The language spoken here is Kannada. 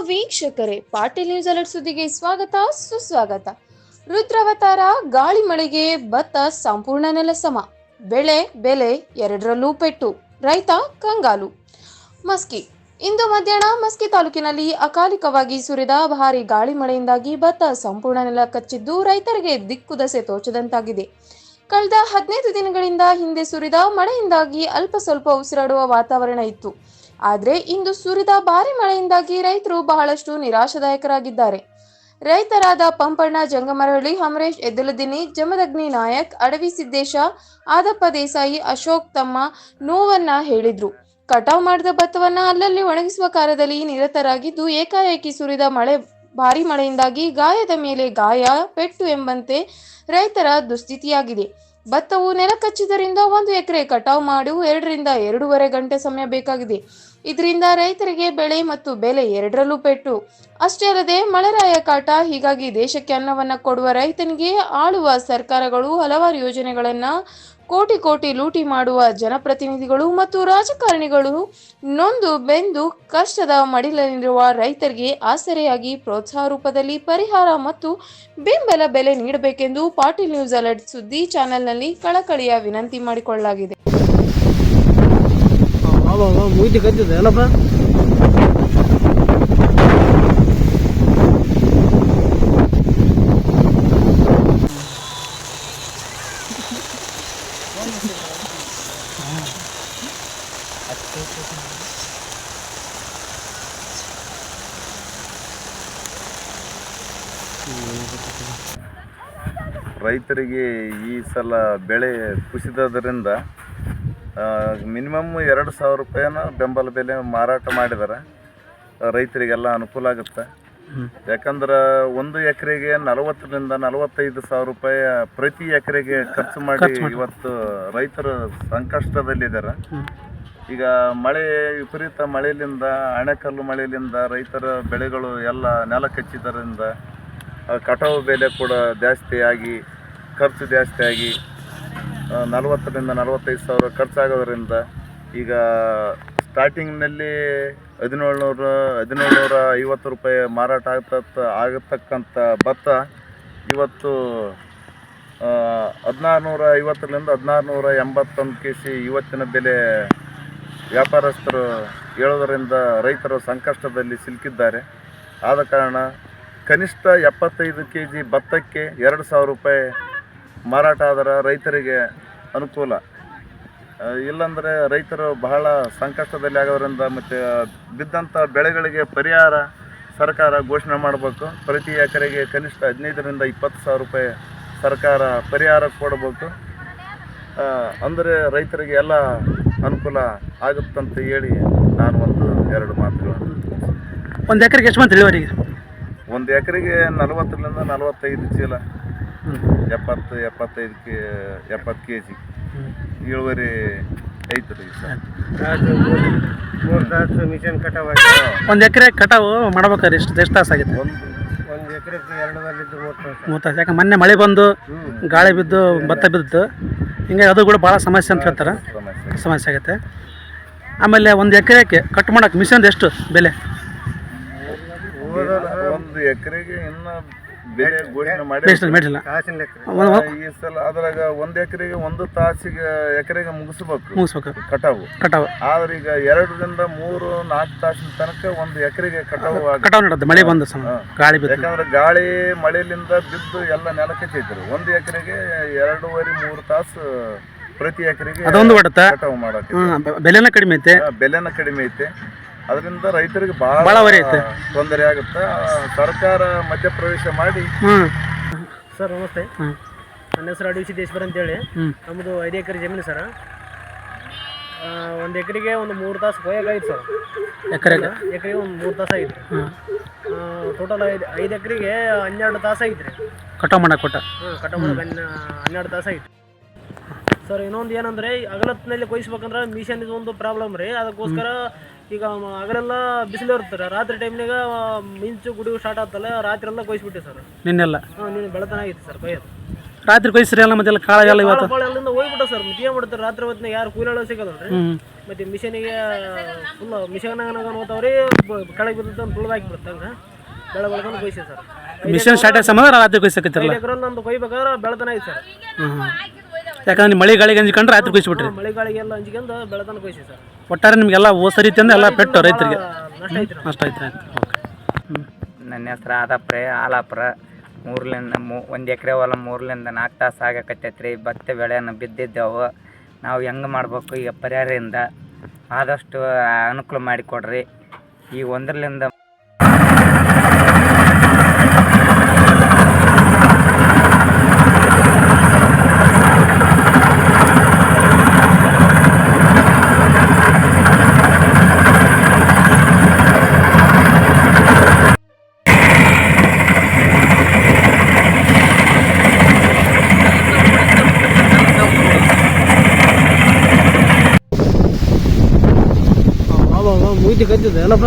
ವೀಕ್ಷಕರೇ, ಪಾಟೀಲ್ ನ್ಯೂಸ್ ಅಲರ್ಟ್ ಸುದ್ದಿಗೆ ಸ್ವಾಗತ, ಸುಸ್ವಾಗತ. ರುದ್ರಾವತಾರ, ಗಾಳಿ ಮಳೆಗೆ ಭತ್ತ ಸಂಪೂರ್ಣ ನೆಲಸಮ. ಬೆಳೆ ಬೆಲೆ ಎರಡರಲ್ಲೂ ಪೆಟ್ಟು, ರೈತ ಕಂಗಾಲು. ಮಸ್ಕಿ. ಇಂದು ಮಧ್ಯಾಹ್ನ ಮಸ್ಕಿ ತಾಲೂಕಿನಲ್ಲಿ ಅಕಾಲಿಕವಾಗಿ ಸುರಿದ ಭಾರಿ ಗಾಳಿ ಮಳೆಯಿಂದಾಗಿ ಭತ್ತ ಸಂಪೂರ್ಣ ನೆಲ ಕಚ್ಚಿದ್ದು ರೈತರಿಗೆ ದಿಕ್ಕುದಸೆ ತೋಚದಂತಾಗಿದೆ. ಕಳೆದ ಹದಿನೈದು ದಿನಗಳಿಂದ ಹಿಂದೆ ಸುರಿದ ಮಳೆಯಿಂದಾಗಿ ಅಲ್ಪ ಸ್ವಲ್ಪ ಉಸಿರಾಡುವ ವಾತಾವರಣ ಇತ್ತು. ಆದರೆ ಇಂದು ಸುರಿದ ಭಾರಿ ಮಳೆಯಿಂದಾಗಿ ರೈತರು ಬಹಳಷ್ಟು ನಿರಾಶಾದಾಯಕರಾಗಿದ್ದಾರೆ. ರೈತರಾದ ಪಂಪಣ್ಣ ಜಂಗಮರಹಳ್ಳಿ ಹಮರೇಶ್ ಎದ್ದಲದಿನಿ, ಜಮದಗ್ನಿ ನಾಯಕ್, ಅಡವಿ ಸಿದ್ದೇಶ, ಆದಪ್ಪ ದೇಸಾಯಿ, ಅಶೋಕ್ ತಮ್ಮ ನೋವನ್ನ ಹೇಳಿದ್ರು. ಕಟಾವ್ ಮಾಡಿದ ಭತ್ತವನ್ನ ಅಲ್ಲಲ್ಲಿ ಒಣಗಿಸುವ ಕಾರ್ಯದಲ್ಲಿ ನಿರತರಾಗಿದ್ದು ಏಕಾಏಕಿ ಸುರಿದ ಮಳೆ, ಭಾರಿ ಮಳೆಯಿಂದಾಗಿ ಗಾಯದ ಮೇಲೆ ಗಾಯ, ಪೆಟ್ಟು ಎಂಬಂತೆ ರೈತರ ದುಸ್ಥಿತಿಯಾಗಿದೆ. ಭತ್ತವು ನೆಲ ಕಚ್ಚಿದ್ದರಿಂದ ಒಂದು ಎಕರೆ ಕಟಾವು ಮಾಡು ಎರಡರಿಂದ ಎರಡೂವರೆ ಗಂಟೆ ಸಮಯ ಬೇಕಾಗಿದೆ. ಇದರಿಂದ ರೈತರಿಗೆ ಬೆಳೆ ಮತ್ತು ಬೆಲೆ ಎರಡರಲ್ಲೂ ಪೆಟ್ಟು. ಅಷ್ಟೇ ಅಲ್ಲದೆ ಮಳೆರಾಯ ಕಾಟ, ಹೀಗಾಗಿ ದೇಶಕ್ಕೆ ಅನ್ನವನ್ನು ಕೊಡುವ ರೈತನಿಗೆ ಆಳುವ ಸರ್ಕಾರಗಳು ಹಲವಾರು ಯೋಜನೆಗಳನ್ನ ಕೋಟಿ ಕೋಟಿ ಲೂಟಿ ಮಾಡುವ ಜನಪ್ರತಿನಿಧಿಗಳು ಮತ್ತು ರಾಜಕಾರಣಿಗಳು ನೊಂದು ಬೆಂದು ಕಷ್ಟದ ಮಡಿಲಲ್ಲಿರುವ ರೈತರಿಗೆ ಆಸರೆಯಾಗಿ ಪ್ರೋತ್ಸಾಹ ರೂಪದಲ್ಲಿ ಪರಿಹಾರ ಮತ್ತು ಬೆಂಬಲ ಬೆಲೆ ನೀಡಬೇಕೆಂದು ಪಾಟೀಲ್ ನ್ಯೂಸ್ ಅಲರ್ಟ್ ಸುದ್ದಿ ಚಾನೆಲ್ನಲ್ಲಿ ಕಳಕಳಿಯ ವಿನಂತಿ ಮಾಡಿಕೊಳ್ಳಲಾಗಿದೆ. ರೈತರಿಗೆ ಈ ಸಲ ಬೆಳೆ ಕುಸಿದದರಿಂದ ಮಿನಿಮಮ್ ಎರಡು ಸಾವಿರ ರೂಪಾಯಿನ ಬೆಂಬಲ ಬೆಲೆ ಮಾರಾಟ ಮಾಡಿದ್ದಾರೆ. ರೈತರಿಗೆಲ್ಲ ಅನುಕೂಲ ಆಗುತ್ತೆ. ಯಾಕಂದ್ರೆ ಒಂದು ಎಕರೆಗೆ ನಲವತ್ತರಿಂದ ನಲವತ್ತೈದು ಸಾವಿರ ರೂಪಾಯಿ ಪ್ರತಿ ಎಕರೆಗೆ ಖರ್ಚು ಮಾಡಿ. ಇವತ್ತು ರೈತರು ಸಂಕಷ್ಟದಲ್ಲಿದ್ದಾರೆ. ಈಗ ಮಳೆ, ವಿಪರೀತ ಮಳೆಯಿಂದ ಅಣೆಕಲ್ಲು ಮಳೆಯಿಂದ ರೈತರ ಬೆಳೆಗಳು ಎಲ್ಲ ನೆಲ ಕಚ್ಚಿದ್ದರಿಂದ ಕಟಾವು ಬೆಲೆ ಕೂಡ ಜಾಸ್ತಿ ಖರ್ಚು ಜಾಸ್ತಿ ಆಗಿ ನಲವತ್ತರಿಂದ ನಲವತ್ತೈದು ಸಾವಿರ ಖರ್ಚಾಗೋದ್ರಿಂದ ಈಗ ಸ್ಟಾರ್ಟಿಂಗ್ನಲ್ಲಿ ಹದಿನೇಳು ನೂರು ಹದಿನೇಳು ನೂರ ಐವತ್ತು ರೂಪಾಯಿ ಮಾರಾಟ ಆಗ್ತಕ್ಕ ಆಗತಕ್ಕಂಥ ಭತ್ತ ಇವತ್ತು ಹದಿನಾರು ನೂರ ಐವತ್ತರಿಂದ ಹದಿನಾರು ನೂರ ಎಂಬತ್ತೊಂದು ಕೆ ಜಿ ಇವತ್ತಿನ ಬೆಲೆ ವ್ಯಾಪಾರಸ್ಥರು ಹೇಳೋದರಿಂದ ರೈತರು ಸಂಕಷ್ಟದಲ್ಲಿ ಸಿಲುಕಿದ್ದಾರೆ. ಆದ ಕಾರಣ ಕನಿಷ್ಠ ಎಪ್ಪತ್ತೈದು ಕೆ ಜಿ ಭತ್ತಕ್ಕೆ ಎರಡು ಸಾವಿರ ರೂಪಾಯಿ ಮಾರಾಟ ಆದ್ರೆ ರೈತರಿಗೆ ಅನುಕೂಲ. ಇಲ್ಲಾಂದರೆ ರೈತರು ಬಹಳ ಸಂಕಷ್ಟದಲ್ಲಿ ಆಗೋದ್ರಿಂದ ಮತ್ತು ಬಿದ್ದಂಥ ಬೆಳೆಗಳಿಗೆ ಪರಿಹಾರ ಸರ್ಕಾರ ಘೋಷಣೆ ಮಾಡಬೇಕು. ಪ್ರತಿ ಎಕರೆಗೆ ಕನಿಷ್ಠ ಹದಿನೈದರಿಂದ ಇಪ್ಪತ್ತು ಸಾವಿರ ರೂಪಾಯಿ ಸರ್ಕಾರ ಪರಿಹಾರ ಕೊಡಬೇಕು. ಅಂದರೆ ರೈತರಿಗೆ ಎಲ್ಲ ಅನುಕೂಲ ಆಗುತ್ತಂತ ಹೇಳಿ ನಾನು ಒಂದು ಎರಡು ಮಾತುಗಳನ್ನು ಒಂದು ಎಕರೆಗೆ ಎಷ್ಟು ಬಂತು ಇಳುವರಿಗೆ? ಒಂದು ಎಕರೆಗೆ ನಲವತ್ತರಿಂದ ನಲವತ್ತೈದು ಚೀಲ. ಎಪ್ಪತ್ತು ಎಪ್ಪತ್ತೈದು ಕೆ ಎಪ್ಪತ್ತು ಕೆ ಜಿ ಇಳುವರಿ ಐತ್ರಿ ಸರ್ ಮೂರು ತಾಸು ಮಿಷನ್ ಕಟಾವ್ ಒಂದು ಎಕರೆ ಕಟಾವು ಮಾಡ್ಬೇಕಾದ್ರೆ ಎಷ್ಟು ಎಷ್ಟು ತಾಸು ಆಗಿತ್ತು? ಒಂದು ಒಂದು ಎಕರೆಗೆ ಎರಡೂವರೆಲಿದ್ದು ಮೂರು ತಾಸು ಮೂರು ತಾಸು. ಯಾಕೆ ಮೊನ್ನೆ ಮಳೆ ಬಂದು ಗಾಳಿ ಬಿದ್ದು ಭತ್ತ ಬಿದ್ದು ಹಿಂಗೆ ಅದು ಕೂಡ ಭಾಳ ಸಮಸ್ಯೆ ಅಂತ ಹೇಳ್ತಾರೆ. ಸಮಸ್ಯೆ ಆಗುತ್ತೆ. ಆಮೇಲೆ ಒಂದು ಎಕರೆಗೆ ಕಟ್ ಮಾಡೋಕೆ ಮಿಷನ್ ಎಷ್ಟು ಬೆಲೆ? ಒಂದು ಎಕರೆಗೆ ಇನ್ನು ಬೆಲೆ ಘೋಷಣೆ ಮಾಡಿ ಮೇಡಿಲ್ಲ. ಈ ಸಲ ಅದ್ರಾಗ ಒಂದು ಎಕರೆಗೆ ಒಂದು ತಾಸಿಗೆ ಎಕರೆಗೆ ಮುಗಿಸ್ಬೇಕು. ಮುಗಿಸ್ಬೇಕು. ಕಟಾವು. ಕಟಾವು. ಆದ್ರೆ ಈಗ ಎರಡರಿಂದ ಮೂರು ನಾಲ್ಕು ತಾಸಿನ ತನಕ ಒಂದು ಎಕರೆಗೆ ಕಟಾವು ಕಟಾವು ನಡೆದು ಮಳೆ ಬಂದ ಸಮ ಗಾಳಿ ಯಾಕಂದ್ರೆ ಗಾಳಿ ಮಳೆಯಿಂದ ಬಿದ್ದು ಎಲ್ಲ ನೆಲಕ್ಕೆ ಚೈತ್ರಿ. ಒಂದು ಎಕರೆಗೆ ಎರಡೂವರೆ ಮೂರು ತಾಸು ಪ್ರತಿ ಎಕರೆಗೆ ಅದೊಂದು ಹೊಡೆತ ಕಟಾವು ಮಾಡಕ್ಕೆ ಬೆಲೆನ ಕಡಿಮೆ ಐತೆ. ಬೆಲೆನ ಕಡಿಮೆ ಐತೆ. ಅದರಿಂದ ರೈತರಿಗೆ ಬಹಳ ಐತೆ. ತೊಂದರೆ ಆಗುತ್ತೆ. ಸರ್ಕಾರ ಮಧ್ಯಪ್ರವೇಶ ಮಾಡಿ. ಸರ್ ನಮಸ್ತೆ. ನನ್ನ ಹೆಸರು ಅಡಿ ಸಿದ್ದೇಶ್ವರ ಅಂತೇಳಿ. ನಮ್ಮದು ಐದು ಎಕರೆ ಜಮೀನು ಸರ್. ಒಂದು ಎಕರೆಗೆ ಒಂದು ಮೂರು ತಾಸು ಕೊಯ್ಯಾಗಾಯ್ತು ಸರ್. ಎಕರೆಗೆ? ಎಕರೆಗೆ ಒಂದು ಮೂರು ತಾಸು ಐತೆ ಟೋಟಲ್ ಐದು ಐದು ಎಕರೆಗೆ ಹನ್ನೆರಡು ತಾಸು ಐತ್ರಿ ಕಟಾವು ಮಾಡಕ್ಕೆ ಕೊಟ್ಟ? ಹಾಂ ಕಟಾವು ಮಾಡೋಕೆ ಹನ್ನೆ ಹನ್ನೆರಡು ತಾಸು ಐತಿ ಸರ್ ಇನ್ನೊಂದು ಏನಂದ್ರೆ ಅಗಲತ್ನಲ್ಲಿ ಕೊಯ್ಸ್ಬೇಕಂದ್ರೆ ಮಿಷನ್ ಇದು ಒಂದು ಪ್ರಾಬ್ಲಮ್ ರೀ. ಅದಕ್ಕೋಸ್ಕರ ಈಗ ಅಗಲೆಲ್ಲ ಹಗಲೆಲ್ಲ ಬಿಸಿಲು ಇರ್ತಾರೆ ರಾತ್ರಿ ಟೈಮ್ನಾಗ ಮಿಂಚು ಗುಡಿ ಸ್ಟಾರ್ಟ್ ಆಗ್ತಲ್ಲ ರಾತ್ರಿ ಎಲ್ಲ ಕೊಯ್ಸ್ಬಿಟ್ಟೆ ಸರ್. ನಿನ್ನೆಲ್ಲ? ಹಾಂ ನೀನು ಬೆಳತನ ಆಗಿತ್ತು ಸರ್ ಕೊಯ್ಯೋದು. ರಾತ್ರಿ ಕೊಯ್ಸ್ರಿ ಎಲ್ಲ ಮತ್ತೆ ಕಾಳ ಎಲ್ಲ ಇವತ್ತು? ಭಾಳ ಅಲ್ಲಿಂದ ಹೋಗ್ಬಿಟ್ಟ ಸರ್ ಮತ್ತೆ ಏನು ಮಾಡ್ತಾರೆ ರಾತ್ರಿ ಹೊತ್ತಿನ ಯಾರು ಕೂಲಿಗಳು ಸಿಗೋದಲ್ರಿ ರೀ. ಮತ್ತೆ ಮಿಷನಿಗೆ ಫುಲ್ ಮಿಷನ್ನಾಗ ಹೋಗ್ತಾವ್ರಿ ಕೆಳಗೆ ಬಿದ್ದಂತ ತುಳಿದು ಹಾಕಿಬಿಡುತ್ತೆ ಹಂಗೆ ಬೆಳೆ ಬೆಳ್ಕೊಂಡು ಕೊಯ್ಸಿ ಸರ್. ಮಿಷನ್ ಸ್ಟಾರ್ಟ್ ಸಂಬಂಧ ರಾತ್ರಿ ಕೊಯ್ಸಕತ್ತಿರಲ್ಲ? ಐದು ಎಕರಲ್ಲಿ ನಮ್ದು ಕೊಯ್ಬೇಕಾದ್ರೆ ಬೆಳೆತನ ಐತೆ ಸರ್. ಹ್ಞೂ ಯಾಕಂದ್ರೆ ನೀವು ಮಳೆ ಗಾಳಿಗೆ ಅಂಜಿಕೊಂಡ್ರೆ ರಾತ್ರಿ ಕೊಯ್ಸ್ಬಿಟ್ರಿ ಮಳೆ ಗಾಳಿಗೆ ಹಂಚ್ಕೊಂಡು ಬೆಳೆತನ ಕೊಯ್ಸಿ ಸರ್. ಒಟ್ಟಾರೆ ನಿಮಗೆಲ್ಲ ಓ ಸರಿ ತಂದು ಎಲ್ಲ ಪೆಟ್ಟು ರೈತರಿಗೆ. ನಷ್ಟ ಓಕೆ. ನನ್ನ ಹೆಸ್ರು ಆದಪ್ರೆ ಆಲಾಪುರ. ಮೂರ್ಲಿಂದ ಮೂ ಒಂದು ಎಕರೆ ಹೊಲ ಮೂರ್ಲಿಂದ ನಾಲ್ಕು ತಾಸು ಆಗಕತ್ತೈತ್ರಿ. ಭತ್ತ ಬೆಳೆಯನ್ನು ಬಿದ್ದಿದ್ದೆವು. ನಾವು ಹೆಂಗೆ ಮಾಡ್ಬೇಕು ಈಗ ಪರಿಹಾರದಿಂದ? ಆದಷ್ಟು ಅನುಕೂಲ ಮಾಡಿಕೊಡ್ರಿ. ಈ ಒಂದರಲಿಂದ ಅವಾಗ ಮುಯ್ದಿ ಕದ್ದಿದೆ ಏನಪ್ಪ